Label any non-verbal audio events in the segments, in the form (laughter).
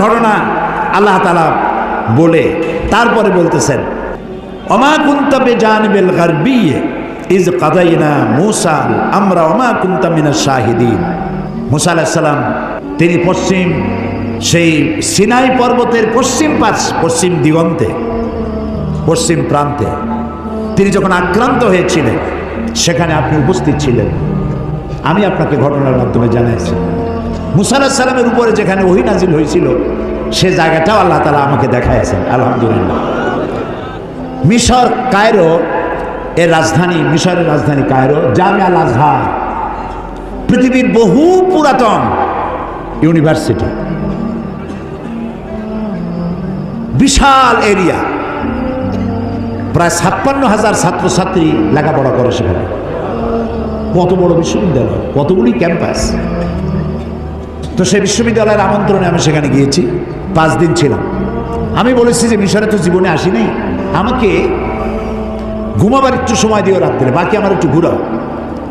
ঘটনা আল্লাহ তালা বলে, তারপরে বলতেছেন অমা কুন্তাবে জানবেল গারবিয়ে ইজ কাদাইনা মুসা আমরা অমা কুন্তা মিনা শাহিদিন। মুসা আলাহিসাল্লাম তিনি পশ্চিম, সেই সিনাই পর্বতের পশ্চিম পাশ, পশ্চিম দিগন্তে, পশ্চিম প্রান্তে, তিনি যখন আক্রান্ত হয়েছিলেন, সেখানে আপনি উপস্থিত ছিলেন। আমি আপনাকে ঘটনার মাধ্যমে জানাইছি। মুসা আলাহিস সালামের উপরে যেখানে ওহি নাজিল হয়েছিল, সে জায়গাটাও আল্লাহ তালা আমাকে দেখাইছেন আলহামদুলিল্লাহ। মিশর কায়রো, এর রাজধানী, মিশরের রাজধানী কায়রো, জামিয়া আল আজহার পৃথিবীর বহু পুরাতন ইউনিভার্সিটি। বিশাল এরিয়া। প্রায় ছাপ্পান্ন হাজার ছাত্রছাত্রী লেখাপড়া করে সেখানে। কত বড় বিশ্ববিদ্যালয়, কতগুলি ক্যাম্পাস। তো সেই বিশ্ববিদ্যালয়ের আমন্ত্রণে আমি সেখানে গিয়েছি। পাঁচ দিন ছিলাম। আমি বলেছি যে মিশরে তো জীবনে আসি নাই। আমাকে ঘুমাবার একটু সময় দিও রাত্রে, বাকি আমার একটু ঘুরাও।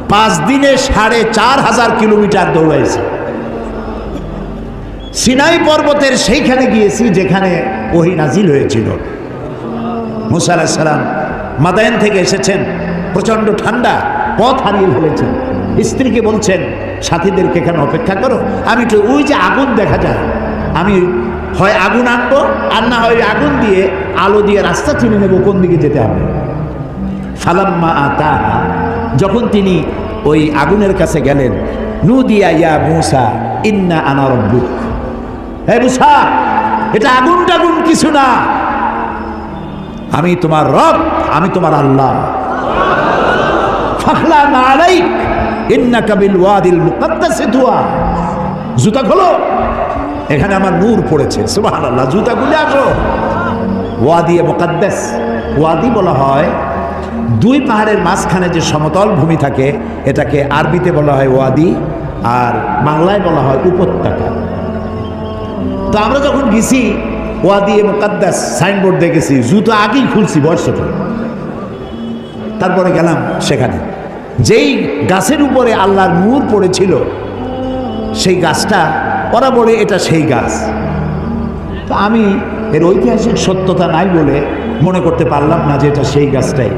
পাঁচ দিনে সাড়ে চার হাজার কিলোমিটার দৌড়াইছি। সিনাই পর্বতের সেইখানে গিয়েছি যেখানে ওহি নাজিল হয়েছিল। মুসা আলাহিসাল্লাম মাদায়ন থেকে এসেছেন। প্রচণ্ড ঠান্ডা, পথ হারিয়ে ফেলেছেন। স্ত্রীকে বলছেন সাথীদেরকে এখানে অপেক্ষা করো। আমি একটু ওই যে আগুন দেখা যায়, আমি হয় আগুন আনব, আর না হয় আগুন দিয়ে আলো দিয়ে রাস্তা চিনে নেব, কোন দিকে যেতে হবে। ফালাম্মা আতা যখন তিনি ওই আগুনের কাছে গেলেন নু দিয়া ইয়া মুসা, ইন্না আনা রব্বুক। হে মুসা, এটা আগুন টাগুন কিছু না। আমি তোমার রব, আমি তোমার আল্লাহ। ফাখলা নালাইক ইন্নাকা বিল ওয়াদিল মুকাদ্দাসে তুয়া জুতা খোলো। এখানে আমার নূর পড়েছে, সুবহানাল্লাহ, জুতা খুলে আসো ওয়াদি মুকাদ্দাস। ওয়াদি বলা হয়, দুই পাহাড়ের মাঝখানে যে সমতল ভূমি থাকে, এটাকে আরবিতে বলা হয় ওয়াদি আর বাংলায় বলা হয় উপত্যকা। তো আমরা যখন গেছি, ওয়াদি মুকাদ্দাস, সাইনবোর্ড দেখেছি, জুতো আগেই খুলছি বর্ষটা তারপরে গেলাম সেখানে। যেই গাছের উপরে আল্লাহর নূর পড়েছিল, সেই গাছটা ওরা বলে এটা সেই গাছ। তো আমি এর ঐতিহাসিক সত্যতা নাই বলে মনে করতে পারলাম না যে এটা সেই গাছটাই।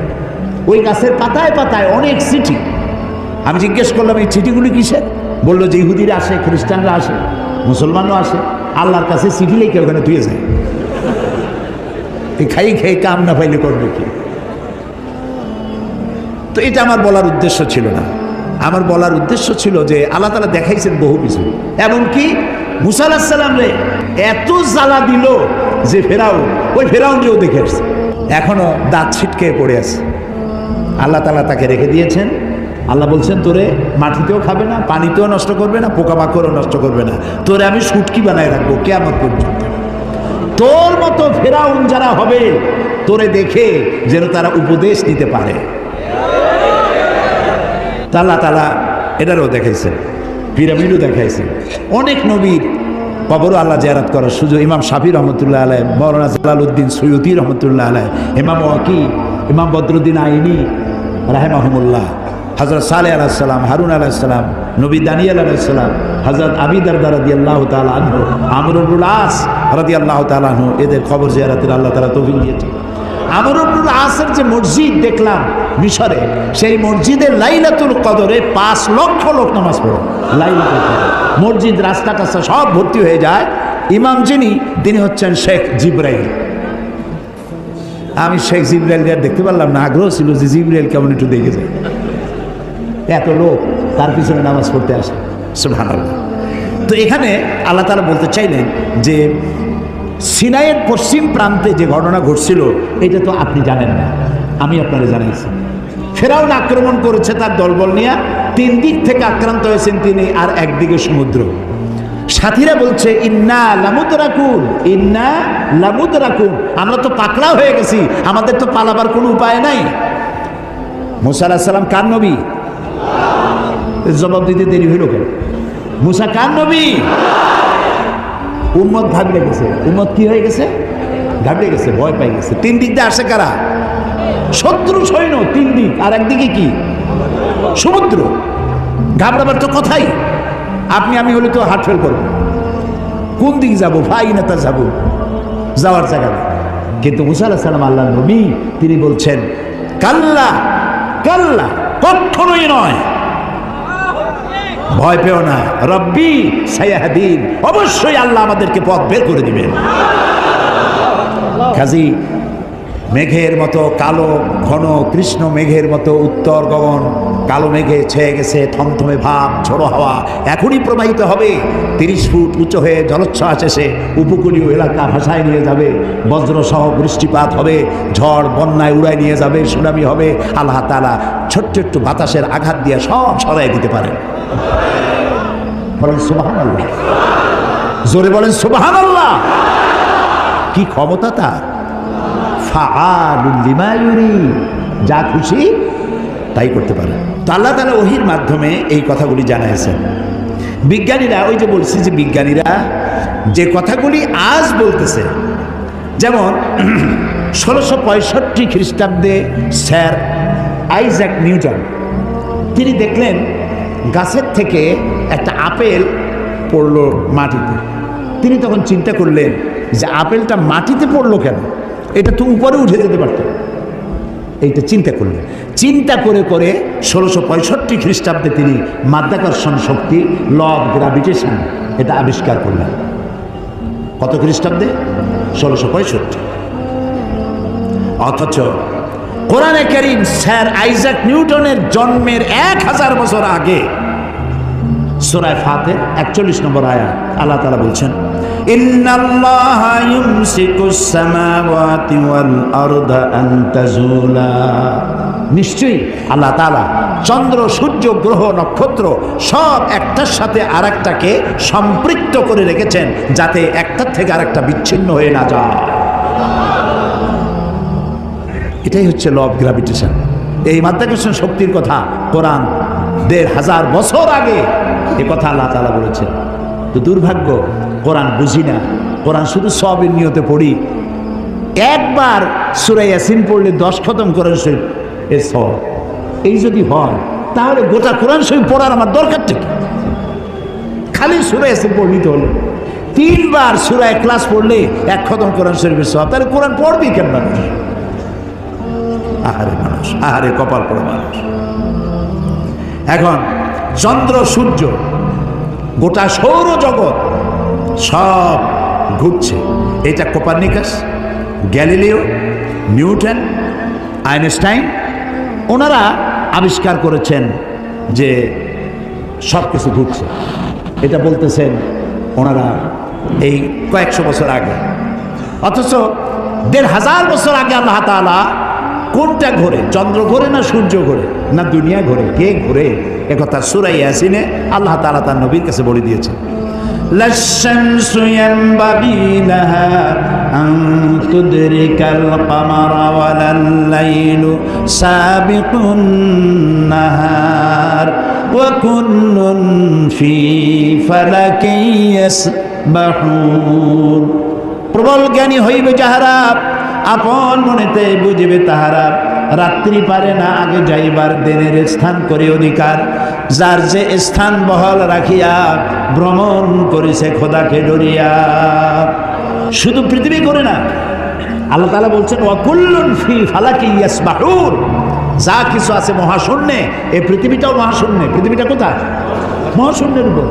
ওই গাছের পাতায় পাতায় অনেক চিঠি। আমি জিজ্ঞেস করলাম, এই চিঠিগুলি কিসের? বলল, যে ইহুদিরা আসে, খ্রিস্টানরা আসে, মুসলমানও আসে, আল্লাহর কাছে চিঠি লেখে ওখানে ধুয়ে যায় এই খাই খেয়ে কাম না পাইলে করবে কি? তো এটা আমার বলার উদ্দেশ্য ছিল না। আমার বলার উদ্দেশ্য ছিল যে আল্লাহ তালা দেখাইছেন বহু কিছু। এমনকি মুসা আলাহিসাল্লাম রে, এত জ্বালা দিল যে ফেরাও ওই ফেরাউনকেও দেখে আসছে। এখনও দাঁত ছিটকে পড়ে আছে। আল্লাহ তালা তাকে রেখে দিয়েছেন। আল্লাহ বলছেন, তোরে মাটিতেও খাবে না, পানিতেও নষ্ট করবে না, পোকামাকড়ও নষ্ট করবে না। তোরে আমি সুটকি বানায় রাখব কেমন পর্যন্ত। তোর মতো ফেরাউন যারা হবে, তোরে দেখে যেন তারা উপদেশ দিতে পারে। তাল্লা তালা এটারও দেখাইছে, পিরামিডও দেখাইছে। অনেক নবীর কবরও আল্লাহ জেরাত করার সুযোগ। ইমাম শাফি রহমতুল্লাহ আলাই মৌলানা জালালউদ্দিন সৈয়দি রহমতুল্লাহ আলাই ইমাম ওয়াকি, ইমাম বদরুদ্দিন আইনি রাহেমাহমুল্লাহ হজরত সালে আলাহিসাল্লাম হারুন আলাহিসাল্লাম নবী দানিয়াল আলাহিসাল্লাম হজরত আবিদার রাদি আল্লাহ তালু আমরুল আস রাদি আল্লাহ তালু এদের খবর জিয়ারাতের আল্লাহ তালা তৌফিক দিয়েছে আমরুল আসের যে মসজিদ দেখলাম মিশরে, সেই মসজিদের লাইলাতুল কদরে পাঁচ লক্ষ লোক নামাজ পড়ে। লাইলাতুল কদর। মসজিদ রাস্তা টাস্তা সব ভর্তি হয়ে যায়। ইমাম যিনি, তিনি হচ্ছেন শেখ জিব্রাইল। আমি শেখ জিব্রাইল দেখতে পারলাম না, আগ্রহ ছিল যে জিব্রাইল কেমন একটু দেখে যায়। এত লোক তার পিছনে নামাজ পড়তে আসে। সুবহানাল্লাহ। তো এখানে আল্লাহ তালা বলতে চাইলেন যে সিনাইয়ের পশ্চিম প্রান্তে যে ঘটনা ঘটছিল, এটা তো আপনি জানেন না। আমি আপনারা জানাইছি। ফেরাউন আক্রমণ করেছে তার দলবল নিয়ে, তিন দিক থেকে আক্রান্ত হয়েছেন তিনি আর একদিকে সমুদ্র। সাথীরা বলছে, ইন্না লামুদ রাখুন ইন্না লামুদ রাখুন আমরা তো পাকড়া হয়ে গেছি, আমাদের তো পালাবার কোনো উপায় নাই। মুসা সালাম, কার নবী? জবাব দিতে দেরি হইল কেন? মুসা কার নবী? উম্মত ঘাবড়ে গেছে। উম্মত কি হয়ে গেছে? ঘাবড়ে গেছে, ভয় পাই গেছে। তিন দিক দিয়ে আসে কারা? শত্রু, সৈন্য, তিন দিক। আর একদিকে কি? সমুদ্র। ঘাবড়াবার তো কথাই। আপনি, আমি হলে তো হার্ট ফেল করব। কোন দিক যাব? ভাই না তা যাব? যাওয়ার জায়গা। কিন্তু মুসা আল্লাহ সাল্লাম আল্লাহ নবী, তিনি বলছেন, কাল্লা কাল্লা কখনোই নয়। ভয় পেও না। রব্বি সায়াহাদিন। অবশ্যই আল্লাহ আমাদেরকে পথ বের করে দিবেন। কাজী, মেঘের মতো কালো, ঘন, কৃষ্ণ মেঘের মতো উত্তর গগন কালো মেঘে ছেয়ে গেছে থমথমে ভাব, ঝোড়ো হাওয়া। এখনই প্রবাহিত হবে। তিরিশ ফুট উঁচু হয়ে জলোচ্ছ্বাস এসে উপকূলীয় এলাকা ভাসায় নিয়ে যাবে। বজ্রসহ বৃষ্টিপাত হবে। ঝড় বন্যায় উড়ায় নিয়ে যাবে। সুনামি হবে। আল্লাহ তালা ছোট্ট একটু বাতাসের আঘাত দিয়ে সব সরাই দিতে পারে বলেন সুবাহান জোরে বলেন সুবাহান আল্লাহ কি ক্ষমতা তার? লিমা যা খুশি তাই করতে পারে। তো আল্লাহ তালা ওহির মাধ্যমে এই কথাগুলি জানাইছেন বিজ্ঞানীরা ওই যে বলছি যে বিজ্ঞানীরা যে কথাগুলি আজ বলতেছে, যেমন (clears throat) ষোলোশো পঁয়ষট্টি খ্রিস্টাব্দে স্যার আইজ্যাক নিউটন, তিনি দেখলেন গাছের থেকে একটা আপেল পড়ল মাটিতে। তিনি তখন চিন্তা করলেন যে, আপেলটা মাটিতে পড়ল কেন? এটা তো উপরে উঠে যেতে পারত। এইটা চিন্তা করলেন। চিন্তা করে করে ষোলোশো পঁয়ষট্টি খ্রিস্টাব্দে তিনি মাধ্যাকর্ষণ শক্তি ল অফ গ্রাভিটেশন এটা আবিষ্কার করলেন। কত খ্রিস্টাব্দে? ষোলোশো পঁয়ষট্টি। অথচ কোরআনে করিম স্যার আইজাক নিউটনের জন্মের এক হাজার বছর আগে সুরায় ফাতে একচল্লিশ নম্বর আয়া আল্লাহ তালা বলছেন নিশ্চয়ই আল্লাহ তাআলা চন্দ্র, সূর্য, গ্রহ, নক্ষত্র সব একটার সাথে আরেকটাকে সম্পৃক্ত করে রেখেছেন যাতে একটার থেকে আরেকটা বিচ্ছিন্ন হয়ে না যায়। এটাই হচ্ছে ল অফ গ্রাভিটেশন এই মাধ্যাকর্ষণ শক্তির কথা কোরআন দেড় হাজার বছর আগে এ কথা আল্লাহ তালা বলেছেন। তো দুর্ভাগ্য কোরআন বুঝি না। কোরআন শুধু সবের নিয়তে পড়ি। একবার সুরাই ইয়াসিন পড়লে দশ খতম কোরআন শরীফ এ সব এই যদি হয়, তাহলে গোটা কোরআন শরীফ পড়ার আমার দরকার থেকে খালি সুরাই ইয়াসিন পড়লিতে হলো। তিনবার সুরায় ক্লাস পড়লে এক খতম কোরআন শরীফের সব তাহলে কোরআন পড়বি কেন মানুষ আহারে মানুষ, আহারে কপাল পড়ে মানুষ। এখন, চন্দ্র সূর্য গোটা সৌরজগৎ সব ঘুরছে। এটা কোপারনিকাস, গ্যালিলিও, নিউটন, আইনস্টাইন, ওনারা আবিষ্কার করেছেন যে সব কিছু ঘুরছে। এটা বলতেছেন ওনারা এই কয়েকশো বছর আগে। অথচ দেড় হাজার বছর আগে আল্লাহ তালা কোনটা ঘোরে? চন্দ্র ঘোরে না সূর্য ঘোরে? না দুনিয়া ঘোরে? কে ঘোরে? একথা সুরাই আসিনে আল্লাহ তাআলা তার নবীর কাছে বলে দিয়েছেন। لا الشمس ينبغي لها أن تدرك القمر ولا الليل سابق النهار وكل في فلك يسبحون প্রবল জ্ঞানী হইবে যাহারা আপন মনেতে বুঝিবে তাহারা রাত্রি পারে না আগে যাইবার দিনের স্থান করে অধিকার যার যে স্থান বহল রাখিয়া ভ্রমণ করেছে খোদাকে ডরিয়া। শুধু পৃথিবী করে না, আল্লাহ তালা বলছেন অকুল্লুন ফি ফালাকি ইয়াসবাহুর যা কিছু আছে মহাশূন্যে, এই পৃথিবীটাও মহাশূন্যে। পৃথিবীটা কোথায়? মহাশূন্যের উপর।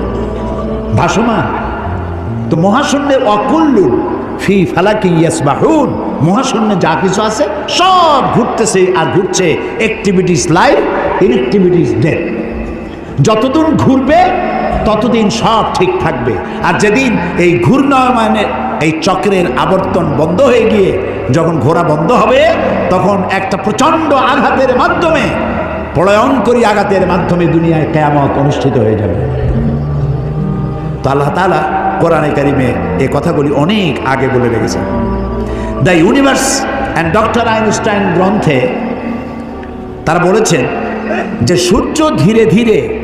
ভাসমান। তো মহাশূন্যের অকুল্লুন ফি ফালাকি ইয়াসবাহুন। মহাশূন্যে যা কিছু আছে, সব ঘুরতেছে আর ঘুরছে। অ্যাক্টিভিটিস লাইফ ইনঅ্যাক্টিভিটিস ডেথ যতদিন ঘুরবে, ততদিন সব ঠিক থাকবে। আর যেদিন এই ঘূর্ণয়মানের এই চক্রের আবর্তন বন্ধ হয়ে গিয়ে যখন ঘোরা বন্ধ হবে, তখন একটা প্রচণ্ড আঘাতের মাধ্যমে প্রলয়ঙ্করী আঘাতের মাধ্যমে দুনিয়ায় কেয়ামত অনুষ্ঠিত হয়ে যাবে। তো আল্লাহ তালা কোরআনে কারিমে এই কথাগুলি অনেক আগে বলে রেখেছেন। The universe and doctor Einstein গ্রন্থে তারা বলেছেন যে সূর্য ধীরে ধীরে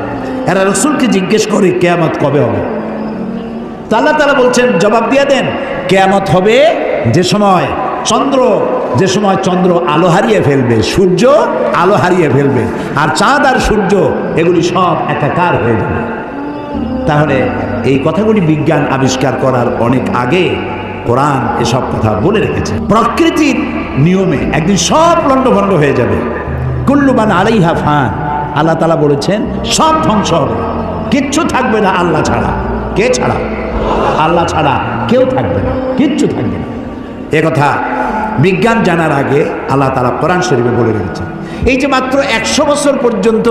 এরা রসুলকে জিজ্ঞেস করে, কেয়ামত কবে হবে? তো তালা বলছেন, জবাব দিয়ে দেন, কেয়ামত হবে যে সময় চন্দ্র, যে সময় চন্দ্র আলো হারিয়ে ফেলবে, সূর্য আলো হারিয়ে ফেলবে, আর চাঁদ আর সূর্য, এগুলি সব একাকার হয়ে যাবে। তাহলে এই কথাগুলি বিজ্ঞান আবিষ্কার করার অনেক আগে কোরআন এসব কথা বলে রেখেছে। প্রকৃতির নিয়মে একদিন সব লণ্ডভণ্ড হয়ে যাবে। কুল্লুবান আলাইহা ফান আল্লাহ তালা বলেছেন, সব ধ্বংস হবে। কিচ্ছু থাকবে না আল্লাহ ছাড়া। কে ছাড়া? আল্লাহ ছাড়া কেউ থাকবে না, কিচ্ছু থাকবে না। এ কথা বিজ্ঞান জানার আগে আল্লাহ তালা কোরআন শরীফে বলে রেখেছেন। এই যে মাত্র একশো বছর পর্যন্ত,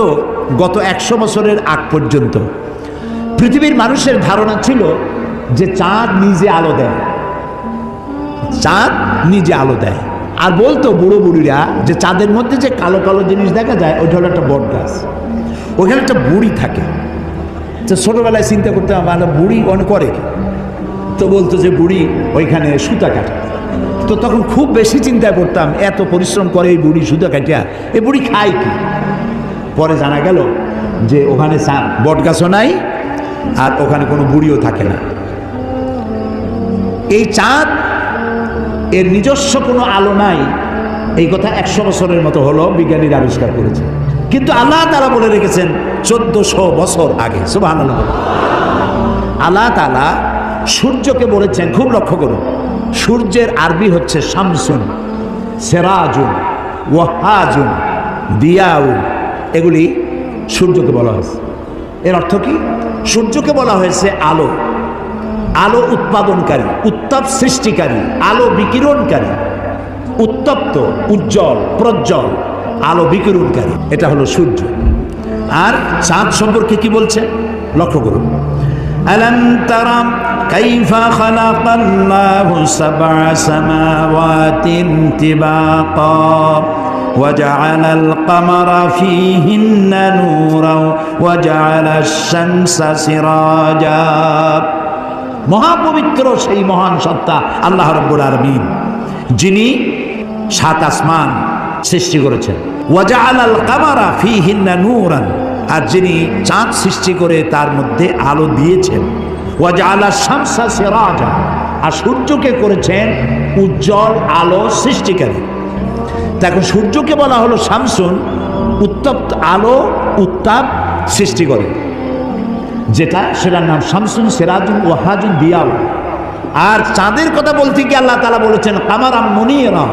গত একশো বছরের আগ পর্যন্ত, পৃথিবীর মানুষের ধারণা ছিল যে চাঁদ নিজে আলো দেয়। চাঁদ নিজে আলো দেয়। আর বলতো বুড়ো বুড়িরা যে চাঁদের মধ্যে যে কালো কালো জিনিস দেখা যায়, ওইটা হলো একটা বট গাছ। ওখানে একটা বুড়ি থাকে। তো ছোটোবেলায় চিন্তা করতে আমার বুড়ি অনেক করে তো বলতো যে, বুড়ি ওইখানে সুতা কাটে। তো তখন খুব বেশি চিন্তা করতাম, এত পরিশ্রম করে এই বুড়ি সুতা কাটিয়া এই বুড়ি খায় কি? পরে জানা গেল যে, ওখানে বট গাছও নাই, আর ওখানে কোনো বুড়িও থাকে না। এই চাঁদ এর নিজস্ব কোনো আলো নাই। এই কথা একশো বছরের মতো হলো, বিজ্ঞানীরা আবিষ্কার করেছে। কিন্তু আল্লাহ তালা বলে রেখেছেন, চোদ্দশো বছর আগে। সুবাহ আল্লাহ তালা সূর্যকে বলেছেন, খুব লক্ষ্য করুন, সূর্যের আরবি হচ্ছে শামসুন, সেরাজুন, ওয়াহাজুন, দিয়াউন। এগুলি সূর্যকে বলা হয়েছে। এর অর্থ কি? সূর্যকে বলা হয়েছে আলো। আলো উৎপাদনকারী উত্তাপ সৃষ্টিকারী আলো বিকিরণকারী উত্তপ্ত উজ্জ্বল প্রজ্জ্বল আলো বিকিরণকারী এটা হলো সূর্য আর চাঁদ সম্পর্কে কি বলছে লক্ষ্য করুন ألم تر كيف خلق الله سبع سماوات طباقا وجعل القمر فيهن نورا وجعل الشمس سراجا মহাপবিত্র সেই মহান সত্তা আল্লাহ রব্বুল আলমিন, যিনি সাত আসমান সৃষ্টি করেছেন। ওয়াজাআল আল কামারা ফি হিন্না নূরান, আর যিনি চাঁদ সৃষ্টি করে তার মধ্যে আলো দিয়েছেন। ওয়াজাআলা শামসা সিরাজা, আর সূর্যকে করেছেন উজ্জ্বল আলো সৃষ্টিকারী। এখন সূর্যকে বলা হলো শামসুন, উত্তপ্ত আলো উত্তাপ সৃষ্টি করে। যেটা সেটার নাম শামসুন সেরাজুন ওয়াহাজুন দিয়াল আর চাঁদের কথা বলতে গিয়ে আল্লাহ তালা বলেছেন, কামার আম মনিরা।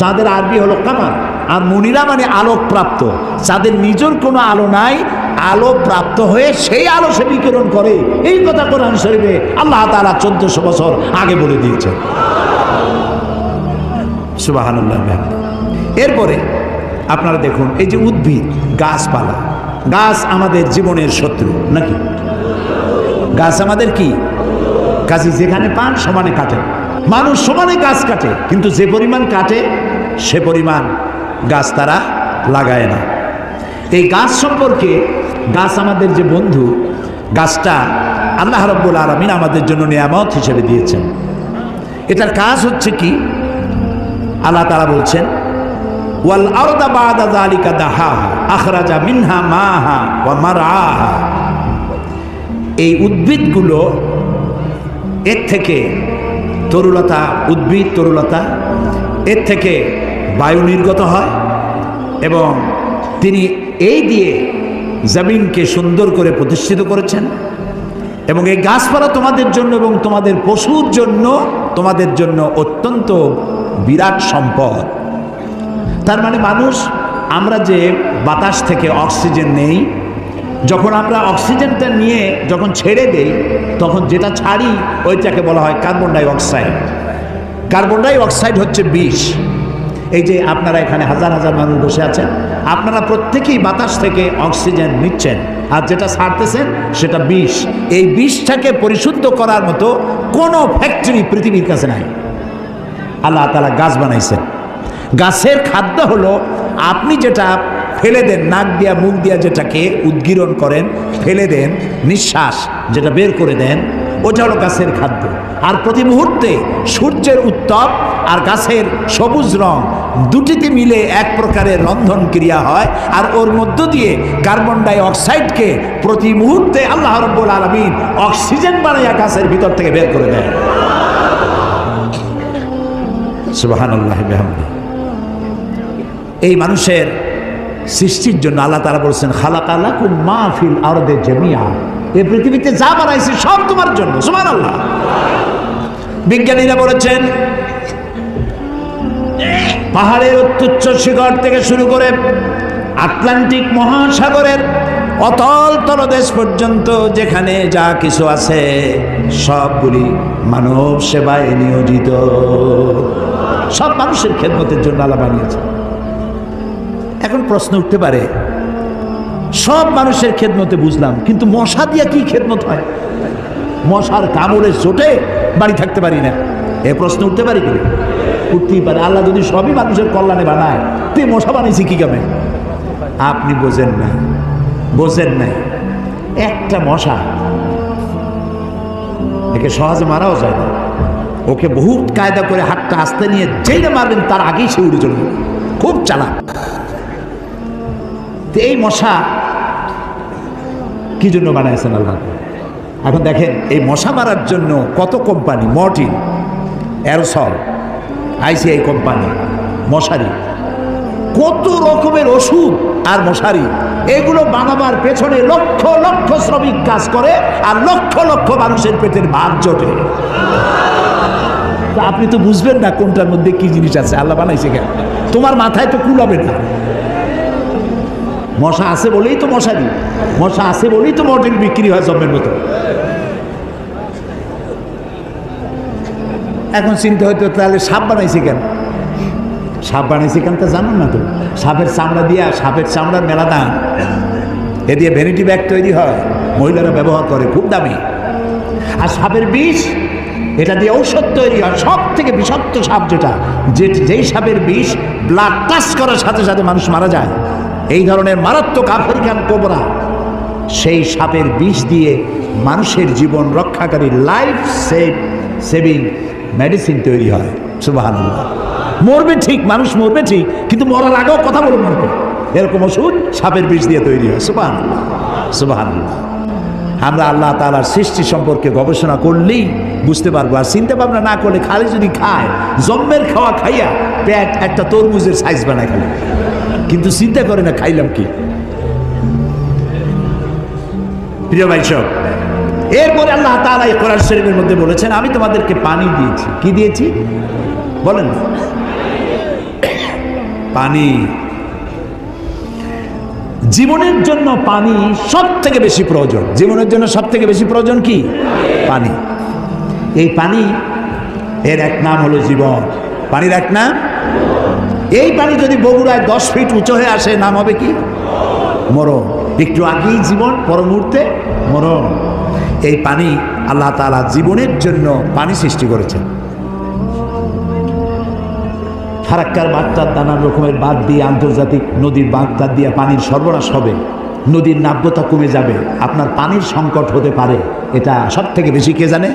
চাঁদের আরবি হলো কামার। আর মনিরা মানে আলোক প্রাপ্ত চাঁদের নিজের কোনো আলো নাই আলো প্রাপ্ত হয়ে সেই আলো সে বিকিরণ করে। এই কথা কোরআন শরীফে আল্লাহ তালা চোদ্দশো বছর আগে বলে দিয়েছে সুবাহানুল্লাহ এরপরে আপনারা দেখুন, এই যে উদ্ভিদ, গাছপালা। গাছ আমাদের জীবনের শত্রু, নাকি? গাছ আমাদের কি? কাজে যেখানে পান সমানে কাটে। মানুষ সমানে গাছ কাটে, কিন্তু যে পরিমাণ কাটে, সে পরিমাণ গাছ তারা লাগায় না। এই গাছ সম্পর্কে গাছ আমাদের যে বন্ধু, গাছটা আল্লাহ রব্বুল আলমিন আমাদের জন্য নিয়ামত হিসেবে দিয়েছেন। এটার কাজ হচ্ছে কি? আল্লাহ তারা বলছেন ওয়াল আরদা বাদা যালিকা দাহাহা আখরাজা মিনহা মাহা ওয়া মারআহা এই উদ্ভিদগুলো এর থেকে তরুলতা, উদ্ভিদ তরুলতা, এর থেকে বায়ু নির্গত হয় এবং তিনি এই দিয়ে জমিনকে সুন্দর করে প্রতিষ্ঠিত করেছেন। এবং এই গাছপালা তোমাদের জন্য এবং তোমাদের পশুর জন্য, তোমাদের জন্য অত্যন্ত বিরাট সম্পদ। তার মানে মানুষ, আমরা যে বাতাস থেকে অক্সিজেন নেই, যখন আমরা অক্সিজেনটা নিয়ে যখন ছেড়ে দেই, তখন যেটা ছাড়ি, ওইটাকে বলা হয় carbon dioxide carbon dioxide হচ্ছে বিষ। এই যে আপনারা এখানে হাজার হাজার মানুষ বসে আছেন, আপনারা প্রত্যেকেই বাতাস থেকে অক্সিজেন নিচ্ছেন, আর যেটা ছাড়তেছেন, সেটা বিষ। এই বিষটাকে পরিশুদ্ধ করার মতো কোনো ফ্যাক্টরি পৃথিবীর কাছে নাই। আল্লাহ তালা গাছ বানাইছেন। গাছের খাদ্য হলো, আপনি যেটা ফেলে দেন, নাক দিয়া, মুখ দিয়া যেটাকে উদ্গীরণ করেন, ফেলে দেন, নিঃশ্বাস যেটা বের করে দেন, ওটা হলো গাছের খাদ্য। আর প্রতি মুহূর্তে সূর্যের উত্তপ আর গাছের সবুজ রং দুটিতে মিলে এক প্রকারের রন্ধন ক্রিয়া হয়, আর ওর মধ্য দিয়ে কার্বন ডাই অক্সাইডকে প্রতি মুহূর্তে আল্লাহ রব্বুল আলমিন অক্সিজেন বানাইয়া গাছের ভিতর থেকে বের করে দেয়। সুবাহান আল্লাহ এই মানুষের সৃষ্টির জন্য আল্লাহ তারা বলছেন, খালাক আল্লাহ মাহফিল আরদে জমিয়া এই পৃথিবীতে যা বানাইছে সব তোমার জন্য সুমান আল্লাহ বিজ্ঞানীরা বলেছেন, পাহাড়ের অত্যুচ্চ শিখর থেকে শুরু করে আটলান্টিক মহাসাগরের অতল তলদেশ পর্যন্ত যেখানে যা কিছু আছে, সবগুলি মানব সেবায় নিয়োজিত। সব মানুষের খেদমতের জন্য আল্লাহ বানিয়েছে এখন প্রশ্ন উঠতে পারে। সব মানুষের খেদমতে বুঝলাম, কিন্তু মশা দিয়া কি খেদমত হয়? মশার কামড়ে চোটে বাড়ি থাকতে পারি না। এ প্রশ্ন উঠতে পারি কি? উঠতেই পারে। আল্লাহ যদি সবই মানুষের কল্যাণে বানায় তুই মশা বানিয়েছি কি কামে? আপনি বোঝেন না, বোঝেন নাই একটা মশা একে সহজে মারাও যায় না। ওকে বহুত কায়দা করে হাতটা আস্তে নিয়ে যেই না মারবেন, তার আগেই সে উড়ে চলবে খুব চালাক। তো এই মশা কি জন্য বানাইছেন আল্লাহ? এখন দেখেন, এই মশা মারার জন্য কত company? Mortein, aerosol, ICI company, মশারি, কত রকমের ওষুধ আর মশারি, এগুলো বানাবার পেছনে লক্ষ লক্ষ শ্রমিক কাজ করে আর লক্ষ লক্ষ মানুষের পেটের ভাত জোটে। আপনি তো বুঝবেন না কোনটার মধ্যে কি জিনিস আছে। আল্লাহ বানাইছে কেন? তোমার মাথায় তো কুলাবে না। মশা আছে বলেই তো মশারি মশা আছে বলেই তো মর্টিন বিক্রি হয় জমের মতো। এখন চিন্তা হয়তো তাহলে সাপ বানাইছে কেন? সাপ বানাইছে কেন তা জানুন না তো? সাপের চামড়া দিয়া, সাপের চামড়ার মেলা দাম। এ দিয়ে ভ্যানিটি ব্যাগ তৈরি হয়। মহিলারা ব্যবহার করে, খুব দামি। আর সাপের বিষ, এটা দিয়ে ঔষধ তৈরি হয়। সব থেকে বিষাক্ত সাপ যেটা, যে যেই সাপের বিষ ব্লাড টাচ করার সাথে সাথে মানুষ মারা যায়। এই ধরনের মারাত্মক আফ্রিকান কোবরা, সেই সাপের বিষ দিয়ে মানুষের জীবন রক্ষাকারী লাইফ সেভ সেভিং মেডিসিন তৈরি হয়। সুবাহ মরবে ঠিক, মানুষ মরবে ঠিক, কিন্তু মরার আগেও কথা বলে মরবে। এরকম ওষুধ সাপের বিষ দিয়ে তৈরি হয়। সুবাহ সুবাহ আমরা আল্লাহ তালার সৃষ্টি সম্পর্কে গবেষণা করলেই বুঝতে পারব, আর চিন্তা ভাবনা না করলে খালি যদি খায়, জম্মের খাওয়া খাইয়া পেট একটা তরমুজের সাইজ বানায় খালি। কিন্তু চিন্তা করে না, খাইলাম কি? প্রিয় ভাই সব, এরপরে আল্লাহ তালা এই কোরআন শরীফের মধ্যে বলেছেন, আমি তোমাদেরকে পানি দিয়েছি। কি দিয়েছি? বলেন। পানি। জীবনের জন্য পানি সব থেকে বেশি প্রয়োজন। জীবনের জন্য সব থেকে বেশি প্রয়োজন কি? পানি। এই পানি, এর এক নাম হলো জীবন। পানির এক নাম এই পানি যদি বগুড়ায় দশ ফিট উঁচু হয়ে আসে, নাম হবে কি? মরণ। একটু আগেই জীবন পর মুহূর্তে মরণ। এই পানি আল্লাহ তালা জীবনের জন্য পানি সৃষ্টি করেছেন। ফারাক্কার বাগতার নানান রকমের বাদ দিয়ে, আন্তর্জাতিক নদীর বাগতার দিয়ে পানির সরবরাহ হবে। নদীর নাব্যতা কমে যাবে। আপনার পানির সংকট হতে পারে। এটা সব থেকে বেশি কে জানে?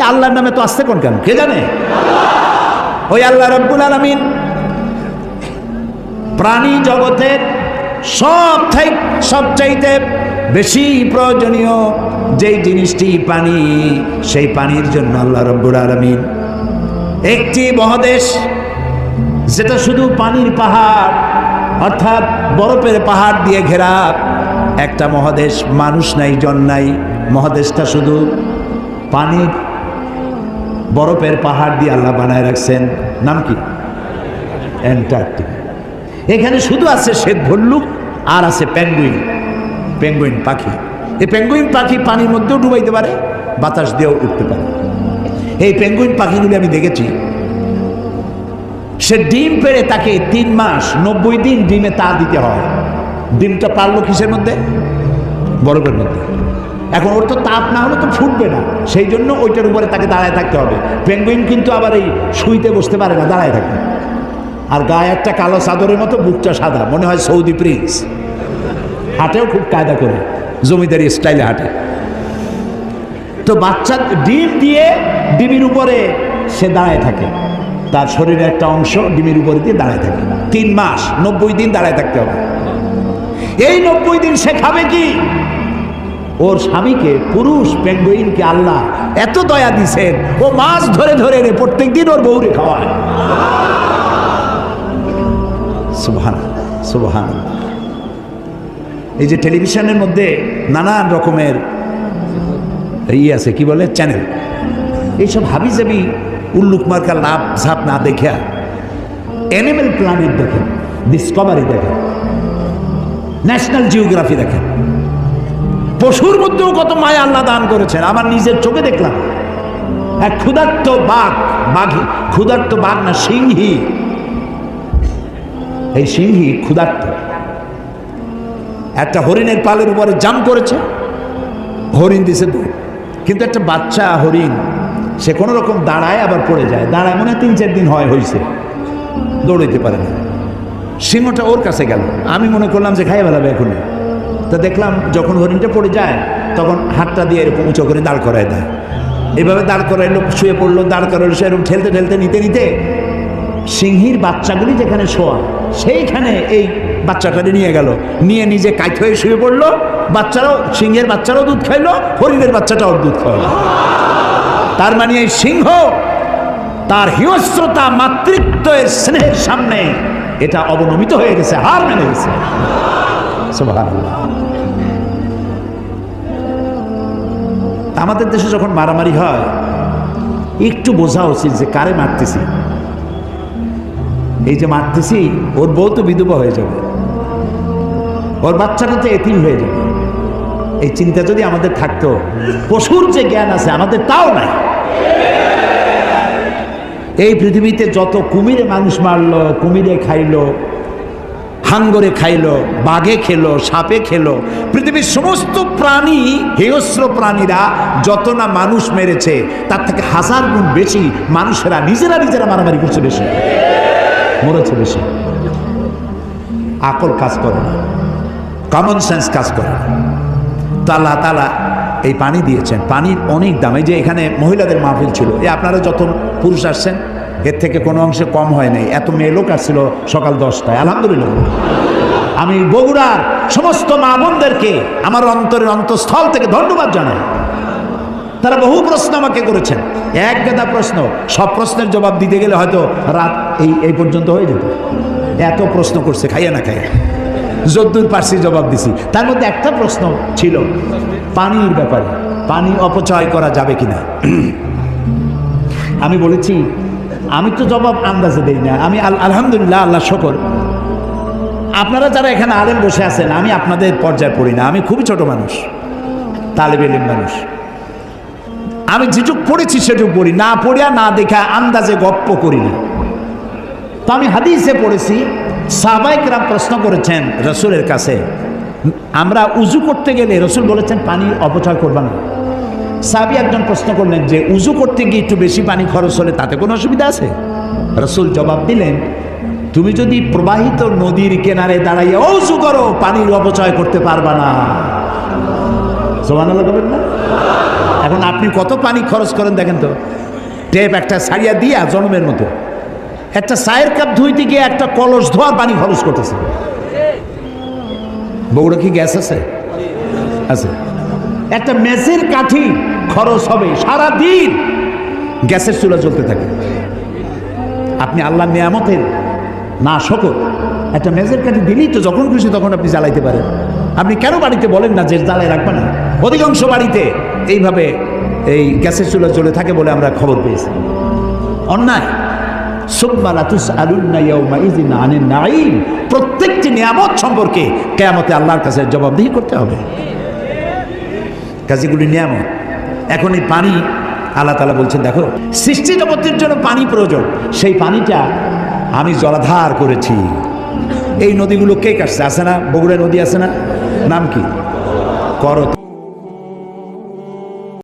আল্লাহর নামে তো আসতে কোন কেন? কে জানে? ওই আল্লাহ রব্বুল আলমিন প্রাণী জগতের সব সবচাইতে বেশি প্রয়োজনীয় যেই জিনিসটি পানি, সেই পানির জন্য আল্লাহ রব্বুল আলমিন একটি মহাদেশ, যেটা শুধু পানির পাহাড়, অর্থাৎ বরফের পাহাড় দিয়ে ঘেরা, একটা মহাদেশ মানুষ নাই, জন নাই। মহাদেশটা শুধু পানির, বরফের পাহাড় দিয়ে আল্লাহ বানায় রাখছেন। নাম কি? অ্যান্টার্কটিকা। এখানে শুধু আছে শ্বেত ভল্লুক আর আছে প্যাঙ্গুইন পেঙ্গুইন পাখি। এই পেঙ্গুইন পাখি পানির মধ্যেও ডুবাইতে পারে, বাতাস দিয়েও উঠতে পারে। এই পেঙ্গুইন পাখিগুলি আমি দেখেছি। সে ডিম পেড়ে তাকে তিন মাস, নব্বই দিন ডিমে তা দিতে হয়। ডিমটা পারল কিসের মধ্যে? বরফের মধ্যে। এখন ওর তো তাপ না হলে তো ফুটবে না। সেই জন্য ওইটার উপরে তাকে দাঁড়ায় থাকতে হবে। পেঙ্গুইন কিন্তু আবার এই শুইতে বসতে পারে না, দাঁড়ায় থাকে। আর গায়ে একটা কালো চাদরের মতো বুকটা সাদা, মনে হয় সৌদি প্রিন্স। হাটেও খুব কায়দা করে, জমিদারি স্টাইলে হাঁটে। তো বাচ্চা ডিম দিয়ে ডিমের উপরে সে দাঁড়ায় থাকে। তার শরীরের একটা অংশ ডিমের উপরে দিয়ে দাঁড়ায় থাকে। তিন মাস, নব্বই দিন দাঁড়ায় থাকতে হবে। এই নব্বই দিন সে খাবে কি? ওর স্বামীকে, পুরুষ পেঙ্গুইনকে আল্লাহ এত দয়া দিছেন, ও মাছ ধরে ধরে রে প্রত্যেক দিন ওর বউরে খাওয়ায়। সুবহান সুবহান। এই যে টেলিভিশনের মধ্যে নানান রকমের ইয়ে আছে, কি বলে? চ্যানেল। এইসব হাবিজাবি উল্লুক মার্কা লাভ ঝাপ না দেখে অ্যানিমেল প্ল্যানেট দেখেন ডিসকভারি দেখেন ন্যাশনাল জিওগ্রাফি দেখেন। পশুর মধ্যেও কত মায়া আল্লাহ দান করেছেন। আমার নিজের চোখে দেখলাম। এক ক্ষুধার্ত বাঘ, বাঘি, ক্ষুধার্ত বাঘ না সিংহী। এই সিংহী, ক্ষুধার্ত। একটা হরিণের পালের উপরে জাম করেছে, হরিণ দিছে দৌড়। কিন্তু একটা বাচ্চা হরিণ, সে কোনো রকম দাঁড়ায় আবার পড়ে যায়। দাঁড়ায় মনে তিন চার দিন হয় হয়েছে দৌড়াইতে পারে না। সিংহটা ওর কাছে গেল। আমি মনে করলাম যে খাইয়ে বেলাবে এখন তা দেখলাম যখন হরিণটা পড়ে যায়, তখন হাতটা দিয়ে এরকম উঁচু করে দাঁড় করায় দেয়। এভাবে দাঁড় করাইলো শুয়ে পড়ল, দাঁড় করাইলো সে এরকম ঠেলতে ঠেলতে নিতে নিতে সিংহীর বাচ্চাগুলি যেখানে শোয়া সেইখানে এই বাচ্চাটাকে নিয়ে গেল। নিয়ে নিজে কাইত হয়ে শুয়ে পড়ল। বাচ্চারাও সিংহের বাচ্চারাও দুধ খাইলো, হরিণের বাচ্চাটাও দুধ খাইলো তার মানে এই সিংহ তার হিংস্রতা, মাতৃত্বের স্নেহের সামনে এটা অবনমিত হয়ে গেছে, হার মেনে গেছে। আমাদের দেশে যখন মারামারি হয়, একটু বোঝা উচিত যে কারে মারতেছি। এই যে মারতেছি, ওর বউ তো বিধবা হয়ে যাবে। ওর বাচ্চাটা তো এতিম হয়ে যাবে। এই চিন্তা যদি আমাদের থাকতো, পশুর যে জ্ঞান আছে, আমাদের তাও নাই। এই পৃথিবীতে যত কুমিরে মানুষ মারলো, কুমিরে খাইলো, হাঙ্গরে খাইলো, বাঘে খেলো, সাপে খেলো, পৃথিবীর সমস্ত প্রাণী, হিংস্র প্রাণীরা যত না মানুষ মেরেছে, তার থেকে হাজার গুণ বেশি মানুষেরা নিজেরা নিজেরা মারামারি করছে বেশি। মরেছে বেশি। আকল কাজ করে না কমন সেন্স কাজ করে না। তো আল্লাহ তালা এই পানি দিয়েছেন। পানির অনেক দাম। এই যে এখানে মহিলাদের মাহফিল ছিল এ আপনারা যত পুরুষ আসছেন, এর থেকে কোনো অংশে কম হয় নাই। এত মেয়ে লোক আসছিল সকাল দশটায়। আলহামদুলিল্লাহ। আমি বগুড়ার সমস্ত মা বোনদেরকে আমার অন্তরের অন্তঃস্থল থেকে ধন্যবাদ জানাই। তারা বহু প্রশ্ন আমাকে করেছেন। এক গাদা প্রশ্ন, সব প্রশ্নের জবাব দিতে গেলে হয়তো রাত এই এই পর্যন্ত হয়ে যেত। এত প্রশ্ন করছে, খাইয়া না খাইয়া। যদ্দূর পারছি জবাব দিছি। তার মধ্যে একটা প্রশ্ন ছিল, পানির ব্যাপারে, পানি অপচয় করা যাবে কিনা? আমি বলেছি, আমি তো জবাব আন্দাজে দেই না। আমি আল- আলহামদুলিল্লাহ, আল্লাহ শকর। আপনারা যারা এখানে আলেম বসে আছেন, আমি আপনাদের পর্যায়ে পড়ি না। আমি খুবই ছোট মানুষ, তালেব এলিম মানুষ। আমি যেটুক পড়েছি সেটুক পড়ি। না পড়িয়া, না দেখা আন্দাজে গপ্প করি না। তো আমি হাদিসে পড়েছি সাহবাইকরা প্রশ্ন করেছেন রসুলের কাছে, আমরা উজু করতে গেলে রসুল বলেছেন পানি অপচয় করবা না। সাবি একজন প্রশ্ন করলেন যে, উজু করতে গিয়ে একটু বেশি পানি খরচ হলে তাতে কোনো অসুবিধা আছে? রসুল জবাব দিলেন, তুমি যদি প্রবাহিত নদীর কিনারে দাঁড়াইয়া উজু করো, পানির অপচয় করতে পারবা না। সমান না? এখন আপনি কত পানি খরচ করেন দেখেন তো, টেপ একটা সারিয়া দিয়া জন্মের মতো। একটা চায়ের কাপ ধুইতে গিয়ে একটা কলস ধোয়ার পানি খরচ করতেছে। বগুড়া কি গ্যাস আছে? আছে। একটা মেসের কাঠি খরচ হবে সারা দিন গ্যাসের চুলা চলতে থাকে। আপনি আল্লাহ নিয়ামতের না শকর একটা মেজের কাঠি দিলেই তো যখন খুশি তখন আপনি জ্বালাইতে পারেন। আপনি কেন বাড়িতে বলেন না যে জ্বালাই রাখবেন না? অধিকাংশ বাড়িতে এইভাবে এই গ্যাসের চুলা চলে থাকে বলে আমরা খবর পেয়েছি। অন্যায়। প্রত্যেকটি নিয়ামত সম্পর্কে কেয়ামতে আল্লাহর কাছে জবাবদিহি করতে হবে। কাজীগুলি নিয়ামত। এখন এই পানি, আল্লাহ তালা বলছেন, দেখো, সৃষ্টি জগতের জন্য পানি প্রয়োজন। সেই পানিটা আমি জলাধার করেছি। এই নদীগুলো কে কাটছে? আছে না? বগুড়া নদী আছে না? নাম কি? করত।